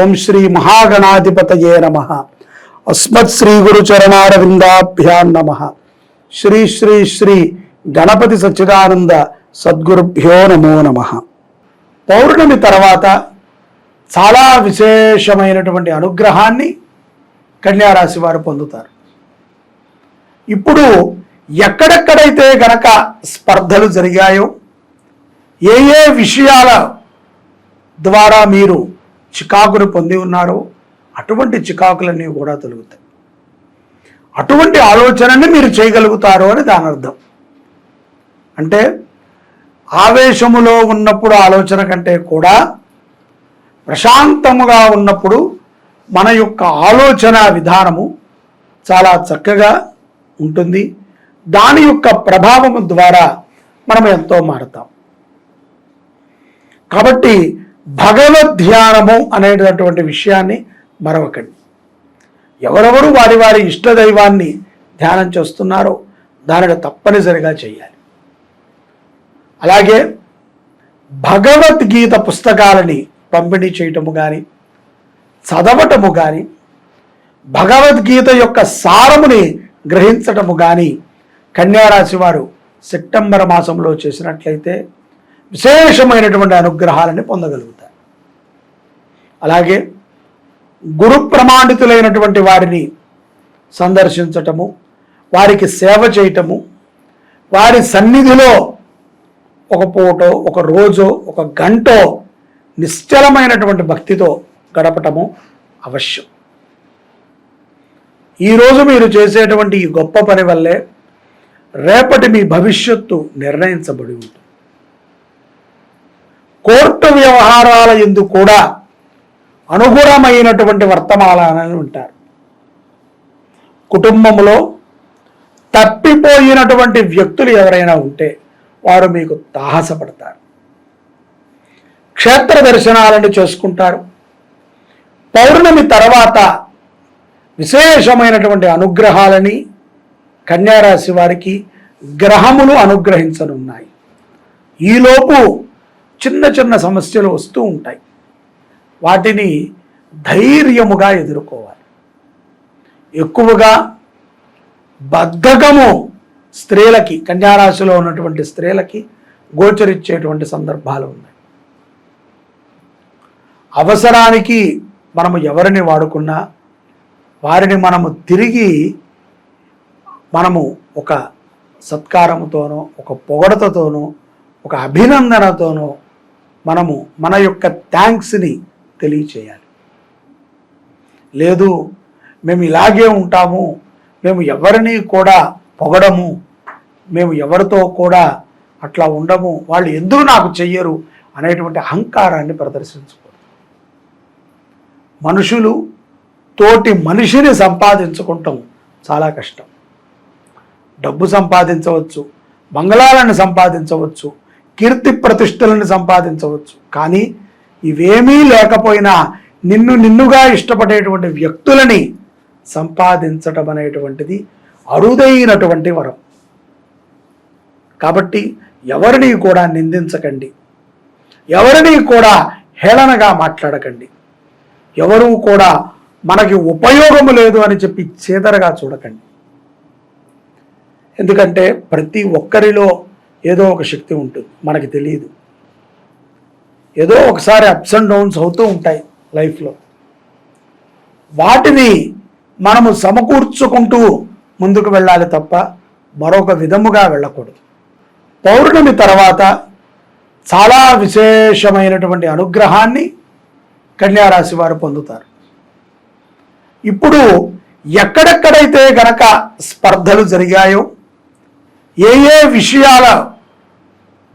ఓం శ్రీ మహాగణాధిపతయే నమ. అస్మత్ శ్రీ గురు చరణారవిందాభ్యాం నమ. శ్రీ శ్రీ శ్రీ గణపతి సచ్చిదానంద సద్గురుభ్యో నమో నమ. పౌర్ణమి తర్వాత చాలా విశేషమైనటువంటి అనుగ్రహాన్ని కన్యారాశి వారు పొందుతారు. ఇప్పుడు ఎక్కడెక్కడైతే గనక స్పర్ధలు జరిగాయో ఏ ఏ విషయాల ద్వారా మీరు చికాకును పొంది ఉన్నారో. అటువంటి చికాకులన్నీ కూడా తొలుగుతాయి. అటువంటి ఆలోచనని మీరు చేయగలుగుతారు అని దాని అర్థం. అంటే ఆవేశములో ఉన్నప్పుడు ఆలోచన కంటే కూడా ప్రశాంతముగా ఉన్నప్పుడు మన యొక్క ఆలోచన విధానము చాలా చక్కగా ఉంటుంది. దాని యొక్క ప్రభావము ద్వారా మనం ఎంతో మారుతాం. కాబట్టి భగవద్ ధ్యానము అనేటటువంటి విషయాన్ని మరొకటి. ఎవరెవరు వారి వారి ఇష్ట దైవాన్ని ధ్యానం చేస్తున్నారో దానిని తప్పనిసరిగా చేయాలి. అలాగే భగవద్గీత పుస్తకాలని పంపిణీ చేయటము కానీ చదవటము కానీ భగవద్గీత యొక్క సారముని గ్రహించటము కానీ కన్యారాశి వారు సెప్టెంబర్ మాసంలో చేసినట్లయితే విశేషమైనటువంటి అనుగ్రహాలని పొందగలుగుతారు. అలాగే గురు ప్రమాణితులైనటువంటి వారిని సందర్శించటము వారికి సేవ చేయటము వారి సన్నిధిలో ఒక పూటో ఒక రోజో ఒక గంటో నిశ్చలమైనటువంటి భక్తితో గడపటము అవశ్యం. ఈరోజు మీరు చేసేటువంటి ఈ గొప్ప పని వల్లే రేపటి మీ భవిష్యత్తు నిర్ణయించబడి ఉంటుంది. కోర్టు వ్యవహారాల ఎందు కూడా అనుగుణమైనటువంటి వర్తమానాలను ఉంటారు కుటుంబంలో తప్పిపోయినటువంటి వ్యక్తులు ఎవరైనా ఉంటే వారు మీకు తాహసపడతారు. క్షేత్ర దర్శనాలను చేసుకుంటారు. పౌర్ణమి తర్వాత విశేషమైనటువంటి అనుగ్రహాలని కన్యారాశి వారికి గ్రహములు అనుగ్రహించనున్నాయి. ఈలోపు చిన్న చిన్న సమస్యలు వస్తూ ఉంటాయి. వాటిని ధైర్యముగా ఎదుర్కోవాలి. ఎక్కువగా బద్ధకము స్త్రీలకి కన్యారాశిలో ఉన్నటువంటి స్త్రీలకి గోచరించేటువంటి సందర్భాలు ఉన్నాయి. అవసరానికి మనము ఎవరిని వాడుకున్నా వారిని మనము తిరిగి మనము ఒక సత్కారముతోనో ఒక పొగడతతోనో ఒక అభినందనతోనో మనము మన యొక్క థ్యాంక్స్ని తెలియచేయాలి. లేదు మేము ఇలాగే ఉంటాము మేము ఎవరిని కూడా పొగడము మేము ఎవరితో కూడా అట్లా ఉండము వాళ్ళు ఎందుకు నాకు చెయ్యరు అనేటువంటి అహంకారాన్ని ప్రదర్శించకూడదు. మనుషులు తోటి మనిషిని సంపాదించుకుంటాం చాలా కష్టం. డబ్బు సంపాదించవచ్చు బంగళాలను సంపాదించవచ్చు కీర్తి ప్రతిష్టలను సంపాదించవచ్చు. కానీ ఇవేమీ లేకపోయినా నిన్ను నిన్నుగా ఇష్టపడేటువంటి వ్యక్తులని సంపాదించటం అనేటువంటిది అరుదైనటువంటి వరం. కాబట్టి ఎవరిని కూడా నిందించకండి. ఎవరిని కూడా హేళనగా మాట్లాడకండి. ఎవరు కూడా మనకి ఉపయోగము లేదు అని చెప్పి చేదరగా చూడకండి. ఎందుకంటే ప్రతి ఒక్కరిలో ఏదో ఒక శక్తి ఉంటుంది. మనకి తెలియదు ఏదో ఒకసారి అప్స్ అండ్ డౌన్స్ అవుతూ ఉంటాయి లైఫ్లో వాటిని మనము సమకూర్చుకుంటూ ముందుకు వెళ్ళాలి తప్ప మరొక విధముగా వెళ్ళకూడదు. పౌర్ణమి తర్వాత చాలా విశేషమైనటువంటి అనుగ్రహాన్ని కన్యారాశి వారు పొందుతారు. ఇప్పుడు ఎక్కడెక్కడైతే గనక స్పర్ధలు జరిగాయో ఏ ఏ విషయాల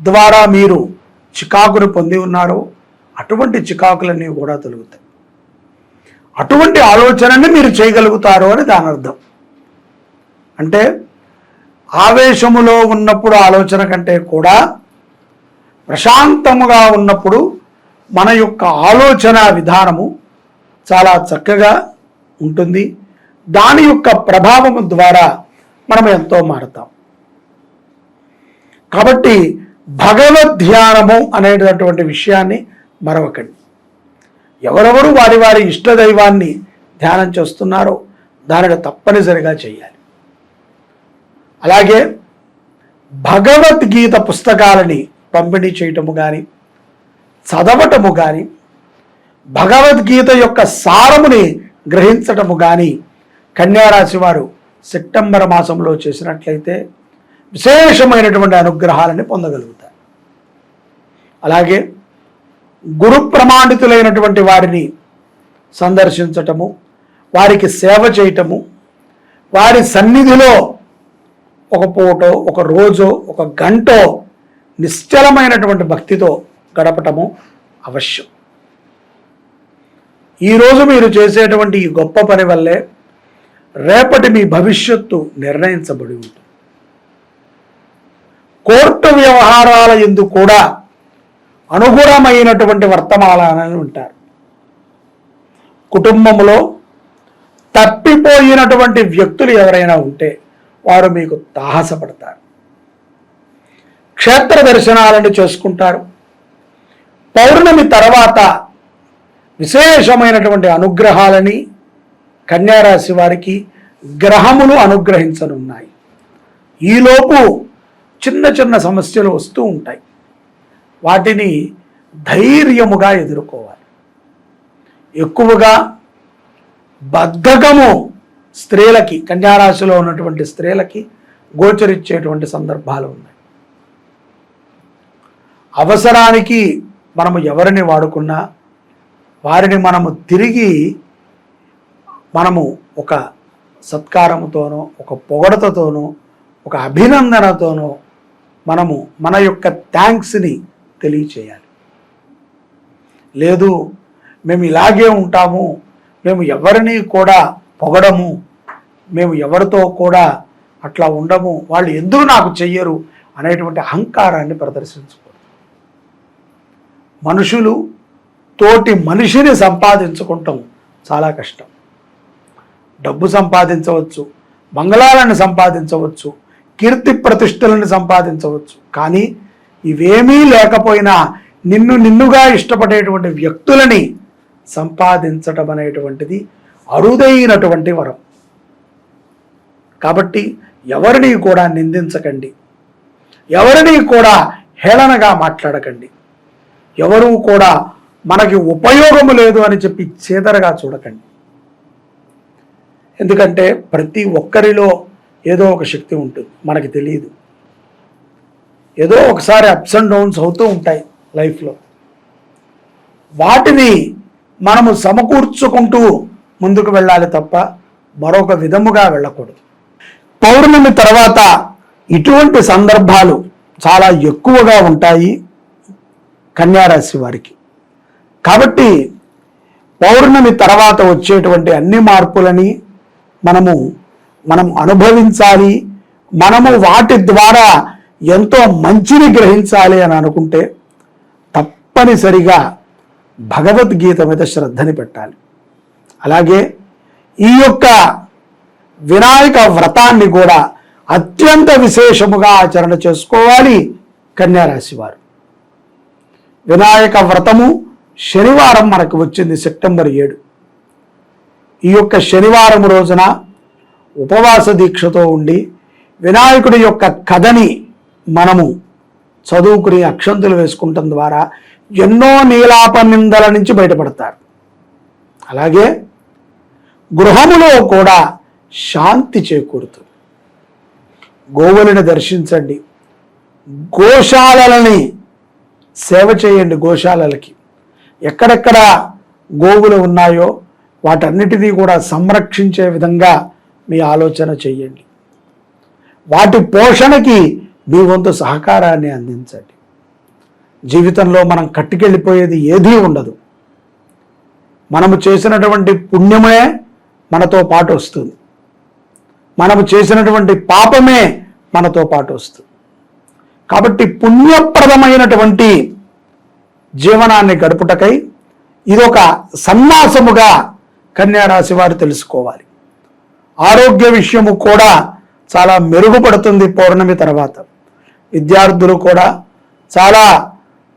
ద్వారా మీరు చికాకును పొంది ఉన్నారో అటువంటి చికాకులన్నీ కూడా తొలుగుతాయి. అటువంటి ఆలోచనని మీరు చేయగలుగుతారు అని దాని అర్థం. అంటే ఆవేశములో ఉన్నప్పుడు ఆలోచన కంటే కూడా ప్రశాంతముగా ఉన్నప్పుడు మన యొక్క ఆలోచన విధానము చాలా చక్కగా ఉంటుంది. దాని యొక్క ప్రభావము ద్వారా మనం ఎంతో మారుతాం. కాబట్టి భగవద్ ధ్యానము అనేటటువంటి విషయాన్ని మరవకండి ఎవరెవరు వారి వారి ఇష్టదైవాన్ని ధ్యానం చేస్తున్నారో దానిని తప్పనిసరిగా చేయాలి. అలాగే భగవద్గీత పుస్తకాలని పంపిణీ చేయటము కానీ చదవటము కానీ భగవద్గీత యొక్క సారముని గ్రహించటము కానీ కన్యారాశి వారు సెప్టెంబర్ మాసంలో చేసినట్లయితే విశేషమైనటువంటి అనుగ్రహాలని పొందగలుగుతారు అలాగే గురు ప్రమాణితులైనటువంటి వారిని సందర్శించటము వారికి సేవ చేయటము వారి సన్నిధిలో ఒక పూటో ఒక రోజో ఒక గంటో నిశ్చలమైనటువంటి భక్తితో గడపటము అవశ్యం. ఈరోజు మీరు చేసేటువంటి ఈ గొప్ప పని వల్లే రేపటి మీ భవిష్యత్తు నిర్ణయించబడి ఉంటుంది. కోర్టు వ్యవహారాల ఎందు కూడా అనుగుణమైనటువంటి వర్తమానాలను ఉంటారు. కుటుంబంలో తప్పిపోయినటువంటి వ్యక్తులు ఎవరైనా ఉంటే వారు మీకు తాహసపడతారు క్షేత్ర దర్శనాలను చేసుకుంటారు. పౌర్ణమి తర్వాత విశేషమైనటువంటి అనుగ్రహాలని కన్యారాశి వారికి గ్రహములు అనుగ్రహించనున్నాయి. ఈలోపు చిన్న చిన్న సమస్యలు వస్తూ ఉంటాయి. వాటిని ధైర్యముగా ఎదుర్కోవాలి. ఎక్కువగా బద్ధకము స్త్రీలకి కన్యారాశిలో ఉన్నటువంటి స్త్రీలకి గోచరించేటువంటి సందర్భాలు ఉన్నాయి. అవసరానికి మనము ఎవరిని వాడుకున్నా వారిని మనము తిరిగి మనము ఒక సత్కారముతోనో ఒక పొగడతతోనో ఒక అభినందనతోనో మనము మన యొక్క థ్యాంక్స్ని తెలియచేయాలి. లేదు మేము ఇలాగే ఉంటాము మేము ఎవరిని కూడా పొగడము మేము ఎవరితో కూడా అట్లా ఉండము వాళ్ళు ఎందుకు నాకు చెయ్యరు అనేటువంటి అహంకారాన్ని ప్రదర్శించకూడదు. మనుషులు తోటి మనిషిని సంపాదించుకుంటాం చాలా కష్టం. డబ్బు సంపాదించవచ్చు బంగళాలను సంపాదించవచ్చు కీర్తి ప్రతిష్టలను సంపాదించవచ్చు. కానీ ఇవేమీ లేకపోయినా నిన్ను నిన్నుగా ఇష్టపడేటువంటి వ్యక్తులని సంపాదించటం అనేటువంటిది అరుదైనటువంటి వరం. కాబట్టి ఎవరిని కూడా నిందించకండి. ఎవరిని కూడా హేళనగా మాట్లాడకండి. ఎవరూ కూడా మనకి ఉపయోగము లేదు అని చెప్పి చేదరగా చూడకండి. ఎందుకంటే ప్రతి ఒక్కరిలో ఏదో ఒక శక్తి ఉంటుంది మనకి తెలియదు ఏదో ఒకసారి అప్స్ అండ్ డౌన్స్ అవుతూ ఉంటాయి లైఫ్లో వాటిని మనము సమకూర్చుకుంటూ ముందుకు వెళ్ళాలి తప్ప మరొక విధముగా వెళ్ళకూడదు. పౌర్ణమి తర్వాత ఇటువంటి సందర్భాలు చాలా ఎక్కువగా ఉంటాయి కన్యారాశి వారికి. కాబట్టి పౌర్ణమి తర్వాత వచ్చేటువంటి అన్ని మార్పులని మనము మనం అనుభవించాలి. మనము వాటి ద్వారా ఎంతో మంచిని గ్రహించాలి అని అనుకుంటే తప్పనిసరిగా భగవద్గీత మీద శ్రద్ధని పెట్టాలి. అలాగే ఈ యొక్క వినాయక వ్రతాన్ని కూడా అత్యంత విశేషముగా ఆచరణ చేసుకోవాలి కన్యారాశి వారు. వినాయక వ్రతము శనివారం మనకు వచ్చింది సెప్టెంబర్ ఏడు. ఈ యొక్క శనివారం రోజున ఉపవాస దీక్షతో ఉండి వినాయకుడి యొక్క కథని మనము చదువుకుని అక్షంతులు వేసుకుంటం ద్వారా ఎన్నో నీలాప నిందల నుంచి బయటపడతారు. అలాగే గృహములో కూడా శాంతి చేకూరుతుంది. గోవులను దర్శించండి. గోశాలలని సేవ చేయండి గోశాలలకి. ఎక్కడెక్కడ గోవులు ఉన్నాయో వాటన్నిటినీ కూడా సంరక్షించే విధంగా మీ ఆలోచన చేయండి వాటి పోషణకి మీ వంతు సహకారాన్ని అందించండి. జీవితంలో మనం కట్టుకెళ్ళిపోయేది ఏదీ ఉండదు. మనము చేసినటువంటి పుణ్యమే మనతో పాటు వస్తుంది. మనము చేసినటువంటి పాపమే మనతో పాటు వస్తుంది. కాబట్టి పుణ్యప్రదమైనటువంటి జీవనాన్ని గడుపుటకై ఇదొక సన్నాసముగా కన్యారాశి వారు తెలుసుకోవాలి. ఆరోగ్య విషయము కూడా చాలా మెరుగుపడుతుంది పౌర్ణమి తర్వాత. విద్యార్థులు కూడా చాలా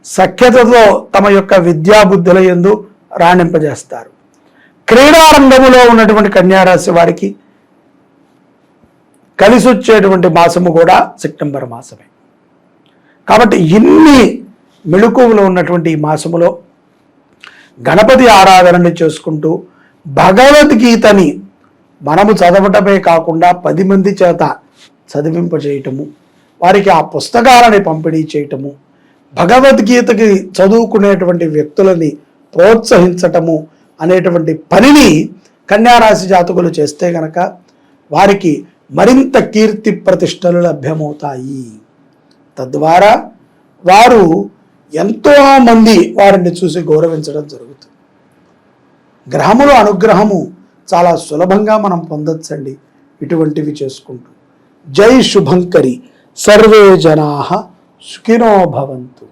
సఖ్యతతో తమ యొక్క విద్యాబుద్ధుల ఎందు రాణింపజేస్తారు. క్రీడారంగములో ఉన్నటువంటి కన్యారాశి వారికి కలిసి వచ్చేటువంటి మాసము కూడా సెప్టెంబర్ మాసమే. కాబట్టి ఇన్ని మెళుకువలు ఉన్నటువంటి ఈ మాసములో గణపతి ఆరాధనని చేసుకుంటూ భగవద్గీతని మనము చదవటమే కాకుండా పది మంది చేత చదివింపజేయటము వారికి ఆ పుస్తకాలని పంపిణీ చేయటము భగవద్గీతకి చదువుకునేటువంటి వ్యక్తులని ప్రోత్సహించటము అనేటువంటి పనిని కన్యారాశి జాతకులు చేస్తే గనక వారికి మరింత కీర్తి ప్రతిష్టలు లభ్యమవుతాయి. తద్వారా వారు ఎంతో మంది వారిని చూసి గౌరవించడం జరుగుతుంది. గ్రహముల అనుగ్రహము చాలా సులభంగా మనం పొందొచ్చండి ఇటువంటివి చేసుకుంటూ. జై శుభంకరి. సర్వే జనా సుఖినో భవంతు.